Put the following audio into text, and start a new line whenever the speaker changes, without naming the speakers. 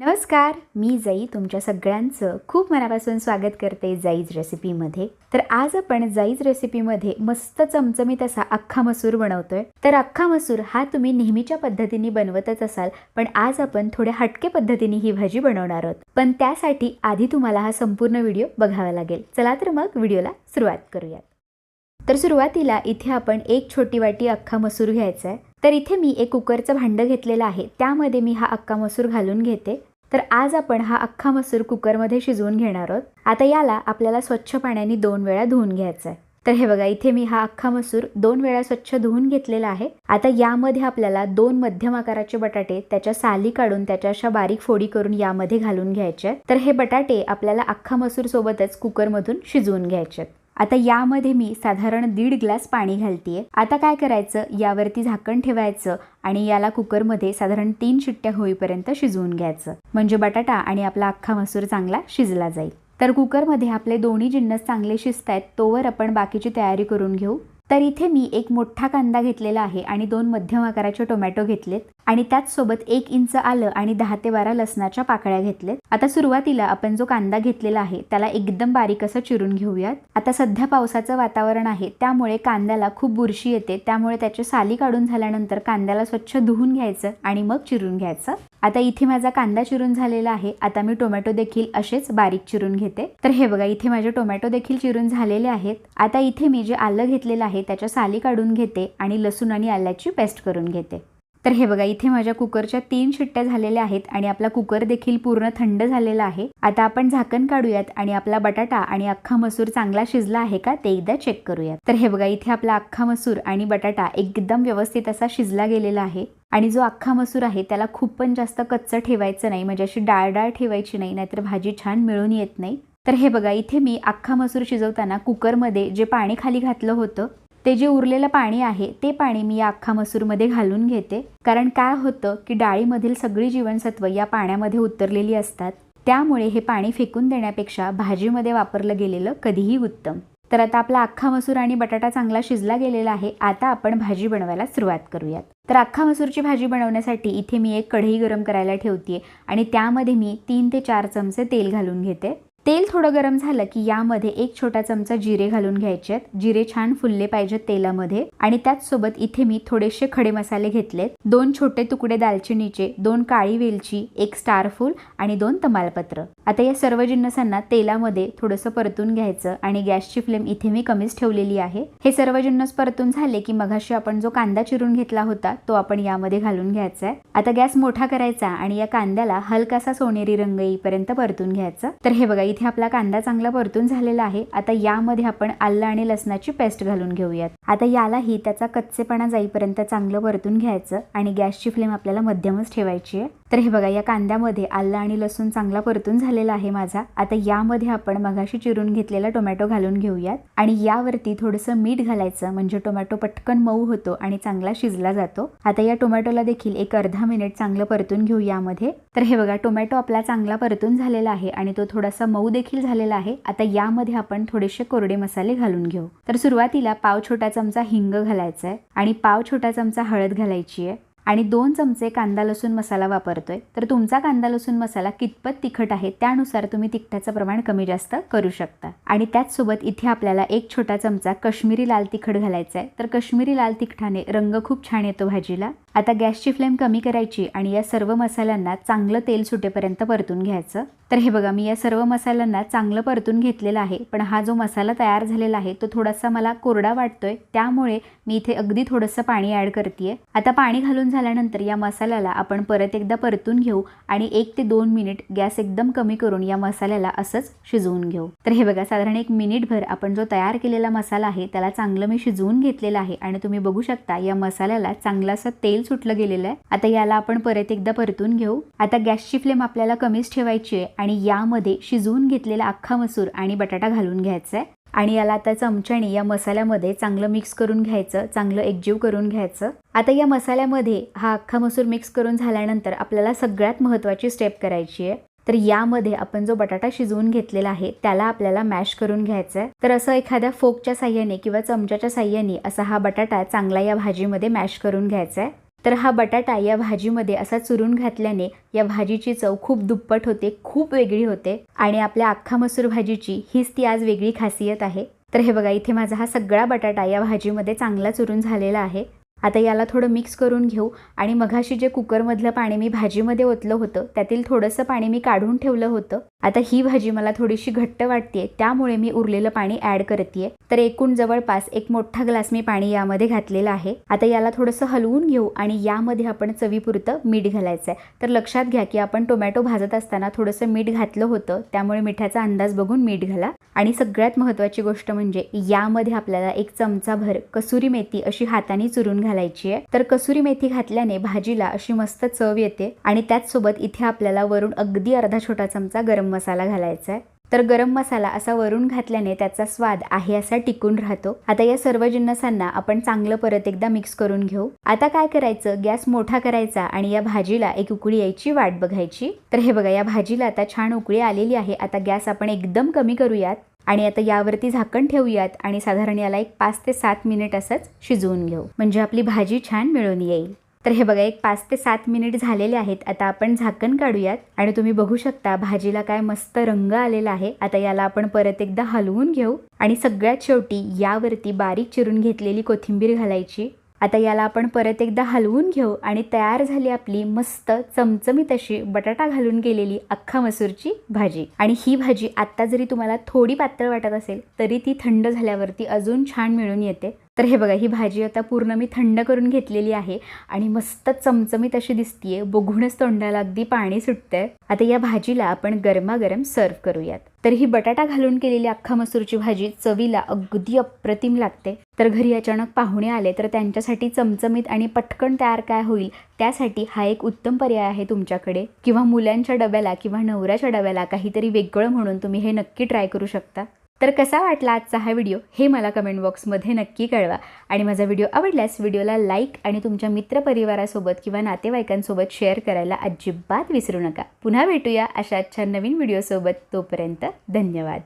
नमस्कार मी जाई तुमच्या सगळ्यांचं खूप मनापासून स्वागत करते जाईज रेसिपीमध्ये. तर आज आपण जाईज रेसिपीमध्ये मस्त चमचमीत असा अख्खा मसूर बनवतोय. तर अख्खा मसूर हा तुम्ही नेहमीच्या पद्धतीने बनवतच असाल पण आज आपण थोड्या हटके पद्धतीने ही भाजी बनवणार आहोत. पण त्यासाठी आधी तुम्हाला हा संपूर्ण व्हिडिओ बघावा लागेल. चला तर मग व्हिडिओला सुरुवात करूयात. तर सुरुवातीला इथे आपण एक छोटी वाटी अख्खा मसूर घ्यायचा आहे तर इथे मी एक कुकरचं भांडं घेतलेलं आहे. त्यामध्ये मी हा अख्खा मसूर घालून घेते. तर आज आपण हा अख्खा मसूर कुकरमध्ये शिजवून घेणार आहोत. आता याला आपल्याला स्वच्छ पाण्याने दोन वेळा धुवून घ्यायचं आहे तर हे बघा इथे मी हा अख्खा मसूर दोन वेळा स्वच्छ धुवून घेतलेला आहे. आता यामध्ये आपल्याला दोन मध्यम आकाराचे बटाटे त्याच्या साली काढून त्याच्या अशा बारीक फोडी करून यामध्ये घालून घ्यायचे. तर हे बटाटे आपल्याला अख्खा मसूर सोबतच कुकरमधून शिजवून घ्यायचे आता यामध्ये मी साधारण दीड ग्लास पाणी घालतेय. आता काय करायचं? यावरती झाकण ठेवायचं आणि याला कुकरमध्ये साधारण तीन शिट्ट्या होईपर्यंत शिजवून घ्यायचं. म्हणजे बटाटा आणि आपला अख्खा मसूर चांगला शिजला जाईल. तर कुकरमध्ये आपले दोन्ही जिन्नस चांगले शिजत आहेत तोवर आपण बाकीची तयारी करून घेऊ. तर इथे मी एक मोठा कांदा घेतलेला आहे आणि दोन मध्यम आकाराचे टोमॅटो घेतलेत. आणि त्याचसोबत एक इंच आलं आणि दहा ते बारा लसणाच्या पाकळ्या घेतलेत. आता सुरुवातीला आपण जो कांदा घेतलेला आहे त्याला एकदम बारीक असं चिरून घेऊयात. आता सध्या पावसाचं वातावरण आहे त्यामुळे कांद्याला खूप बुरशी येते. त्यामुळे त्याचे साली काढून झाल्यानंतर कांद्याला स्वच्छ धुवून घ्यायचं आणि मग चिरून घ्यायचं. आता इथे माझा कांदा चिरून झालेला आहे. आता मी टोमॅटो देखील असेच बारीक चिरून घेते. तर हे बघा इथे माझे टोमॅटो देखील चिरून झालेले आहेत. आता इथे मी जे आलं घेतलेलं आहे त्याच्या साली काढून घेते आणि लसूण आणि आल्याची पेस्ट करून घेते. तर हे बघा इथे माझ्या कुकरच्या तीन शिट्ट्या झालेल्या आहेत आणि आपला कुकर देखील पूर्ण थंड झालेला आहे. आता आपण झाकण काढूयात आणि आपला बटाटा आणि अख्खा मसूर चांगला शिजला आहे का ते एकदा चेक करूयात. तर हे बघा इथे आपला अख्खा मसूर आणि बटाटा एकदम व्यवस्थित असा शिजला गेलेला आहे आणि जो अख्खा मसूर आहे त्याला खूप पण जास्त कच्चं ठेवायचं नाही म्हणजे अशी डाळ डाळ ठेवायची नाही नाहीतर भाजी छान मिळून येत नाही. तर हे बघा इथे मी अख्खा मसूर शिजवताना कुकरमध्ये जे पाणी खाली घातलं होतं ते जे उरलेलं पाणी आहे ते पाणी मी या अख्खा मसूरमध्ये घालून घेते. कारण काय होतं की डाळीमधील सगळी जीवनसत्व या पाण्यामध्ये उतरलेली असतात. त्यामुळे हे पाणी फेकून देण्यापेक्षा भाजीमध्ये वापरलं गेलेलं कधीही उत्तम. तर आता आपला अख्खा मसूर आणि बटाटा चांगला शिजला गेलेला आहे. आता आपण भाजी बनवायला सुरुवात करूयात. तर अख्खा मसूरची भाजी बनवण्यासाठी इथे मी एक कढई गरम करायला ठेवते आणि त्यामध्ये मी तीन ते चार चमचे तेल घालून घेते. तेल थोडं गरम झालं की यामध्ये एक छोटा चमचा जिरे घालून घ्यायचे आहेत. जिरे छान फुलले पाहिजेत तेलामध्ये. आणि त्याचसोबत इथे मी थोडेसे खडे मसाले घेतलेत. दोन छोटे तुकडे दालचिनीचे दोन काळी वेलची एक स्टारफूल आणि दोन तमालपत्र. आता या सर्व जिन्नसांना तेलामध्ये थोडंसं परतून घ्यायचं आणि गॅसची फ्लेम इथे मी कमीच ठेवलेली आहे. हे सर्व जिन्नस परतून झाले की मघाशी आपण जो कांदा चिरून घेतला होता तो आपण यामध्ये घालून घ्यायचा आहे. आता गॅस मोठा करायचा आणि या कांद्याला हलकासा सोनेरी रंग येईपर्यंत परतून घ्यायचं. तर हे बघा इथे आपला कांदा चांगला परतून झालेला आहे. आता यामध्ये आपण आलं आणि लसणाची पेस्ट घालून घेऊयात. आता यालाही त्याचा कच्चेपणा जाईपर्यंत चांगलं परतून घ्यायचं आणि गॅसची फ्लेम आपल्याला मध्यमच ठेवायची आहे. तर हे बघा या कांद्यामध्ये आलं आणि लसूण चांगला परतून झालेला आहे माझा. आता यामध्ये आपण मगाशी चिरून घेतलेला टोमॅटो घालून घेऊयात. आणि यावरती थोडंसं मीठ घालायचं म्हणजे टोमॅटो पटकन मऊ होतो आणि चांगला शिजला जातो. आता या टोमॅटोला देखील एक अर्धा मिनिट चांगलं परतून घेऊ यामध्ये. तर हे बघा टोमॅटो आपला चांगला परतून झालेला आहे आणि तो थोडासा मऊ देखील झालेला आहे. आता यामध्ये आपण थोडेसे कोरडे मसाले घालून घेऊ. तर सुरुवातीला पाव छोटा चमचा हिंग घालायचा आहे आणि पाव छोटा चमचा हळद घालायची आहे आणि दोन चमचे कांदा लसूण मसाला वापरतो आहे तर तुमचा कांदा लसूण मसाला कितपत तिखट आहे त्यानुसार तुम्ही तिखटाचं प्रमाण कमी जास्त करू शकता. आणि त्याचसोबत इथे आपल्याला एक छोटा चमचा कश्मीरी लाल तिखट घालायचा आहे तर कश्मीरी लाल तिखटाने रंग खूप छान येतो भाजीला. आता गॅसची फ्लेम कमी करायची आणि या सर्व मसाल्यांना चांगलं तेल सुटेपर्यंत परतून घ्यायचं. तर हे बघा मी या सर्व मसाल्यांना चांगलं परतून घेतलेला आहे. पण हा जो मसाला तयार झालेला आहे तो थोडासा मला कोरडा वाटतोय. त्यामुळे मी इथे अगदी थोडंसं पाणी ॲड करते आता पाणी घालून झाल्यानंतर या मसाल्याला आपण परत एकदा परतून घेऊ आणि एक ते दोन मिनिट गॅस एकदम कमी करून या मसाल्याला असंच शिजवून घेऊ. तर हे बघा साधारण एक मिनिटभर आपण जो तयार केलेला मसाला आहे त्याला चांगलं मी शिजवून घेतलेला आहे आणि तुम्ही बघू शकता या मसाल्याला चांगलं असं तेल सुटलं गेलेलं आहे. आता याला आपण परत एकदा परतून घेऊ. आता गॅसची फ्लेम आपल्याला कमीच ठेवायची आहे आणि यामध्ये शिजवून घेतलेला अख्खा मसूर आणि बटाटा घालून घ्यायचा आहे आणि याला आता चमच्याने या मसाल्यामध्ये चांगलं मिक्स करून घ्यायचं चांगलं एकजीव करून घ्यायचं. आता या मसाल्यामध्ये हा अख्खा मसूर मिक्स करून झाल्यानंतर आपल्याला सगळ्यात महत्त्वाची स्टेप करायची आहे. तर यामध्ये आपण जो बटाटा शिजवून घेतलेला आहे त्याला आपल्याला मॅश करून घ्यायचा आहे तर असं एखाद्या फोकच्या साह्याने किंवा चमच्याच्या साह्याने असा हा बटाटा चांगला या भाजीमध्ये मॅश करून घ्यायचा आहे तर हा बटाटा या भाजीमध्ये असा चुरून घातल्याने या भाजीची चव खूप दुप्पट होते खूप वेगळी होते आणि आपल्या अख्खा मसूर भाजीची हीच ती आज वेगळी खासियत आहे. तर हे बघा इथे माझा हा सगळा बटाटा या भाजीमध्ये चांगला चुरून झालेला आहे. आता याला थोडं मिक्स करून घेऊ. आणि मघाशी जे कुकरमधलं पाणी मी भाजीमध्ये ओतलं होतं त्यातील थोडंसं पाणी मी काढून ठेवलं होतं. आता ही भाजी मला थोडीशी घट्ट वाटते त्यामुळे मी उरलेलं पाणी ॲड करते तर एकूण जवळपास एक मोठा ग्लास मी पाणी यामध्ये घातलेलं आहे. आता याला थोडंसं हलवून घेऊ आणि यामध्ये आपण चवीपुरतं मीठ घालायचं आहे तर लक्षात घ्या की आपण टोमॅटो भाजत असताना थोडंसं मीठ घातलं होतं त्यामुळे मिठाचा अंदाज बघून मीठ घाला. आणि सगळ्यात महत्त्वाची गोष्ट म्हणजे यामध्ये आपल्याला एक चमचाभर कसुरी मेथी अशी हाताने चुरून घालायची आहे. तर कसुरी मेथी घातल्याने भाजीला अशी मस्त चव येते आणि त्याचसोबत इथे आपल्याला वरून अगदी अर्धा छोटा चमचा गरम मसाला घालायचा आहे. तर गरम मसाला असा वरून घातल्याने त्याचा स्वाद आहे असा टिकून राहतो. आता या सर्व जिन्नसांना आपण चांगलं परत एकदा मिक्स करून घेऊ. आता काय करायचं? गॅस मोठा करायचा आणि या भाजीला एक उकळी यायची वाट बघायची. तर हे बघा या भाजीला आता छान उकळी आलेली आहे. आता गॅस आपण एकदम कमी करूयात. आणि आता यावरती झाकण ठेवूयात आणि साधारण याला एक पाच ते सात मिनिट असंच शिजवून घेऊ. म्हणजे आपली भाजी छान मिळून येईल. तर हे बघा एक पाच ते सात मिनिट झालेले आहेत. आता आपण झाकण काढूयात आणि तुम्ही बघू शकता भाजीला काय मस्त रंग आलेला आहे. आता याला आपण परत एकदा हलवून घेऊ आणि सगळ्यात शेवटी यावरती बारीक चिरून घेतलेली कोथिंबीर घालायची. आता याला आपण परत एकदा हलवून घेऊ आणि तयार झाली आपली मस्त चमचमीत अशी बटाटा घालून केलेली अख्खा मसूरची भाजी. आणि ही भाजी आत्ता जरी तुम्हाला थोडी पातळ वाटत असेल तरी ती थंड झाल्यावरती अजून छान मिळून येते. तर हे बघा ही भाजी आता पूर्ण मी थंड करून घेतलेली आहे आणि मस्त चमचमीत अशी दिसतीये. बघूनच तोंडाला अगदी पाणी सुटतंय. आता या भाजीला आपण गरमागरम सर्व करूयात. तर ही बटाटा घालून केलेली अख्खा मसूरची भाजी चवीला अगदी अप्रतिम लागते. तर घरी अचानक पाहुणे आले तर त्यांच्यासाठी चमचमीत आणि पटकन तयार काय होईल त्यासाठी हा एक उत्तम पर्याय आहे तुमच्याकडे. किंवा मुलांच्या डब्याला किंवा नवऱ्याच्या डब्याला काहीतरी वेगळं म्हणून तुम्ही हे नक्की ट्राय करू शकता. तर कसा वाटला आजचा हा व्हिडिओ हे मला कमेंट बॉक्समध्ये नक्की कळवा. आणि माझा व्हिडिओ आवडल्यास व्हिडिओला लाईक आणि तुमच्या मित्रपरिवारासोबत किंवा नातेवाईकांसोबत शेअर करायला अजिबात विसरू नका. पुन्हा भेटूया अशा छान नवीन व्हिडिओसोबत तोपर्यंत धन्यवाद.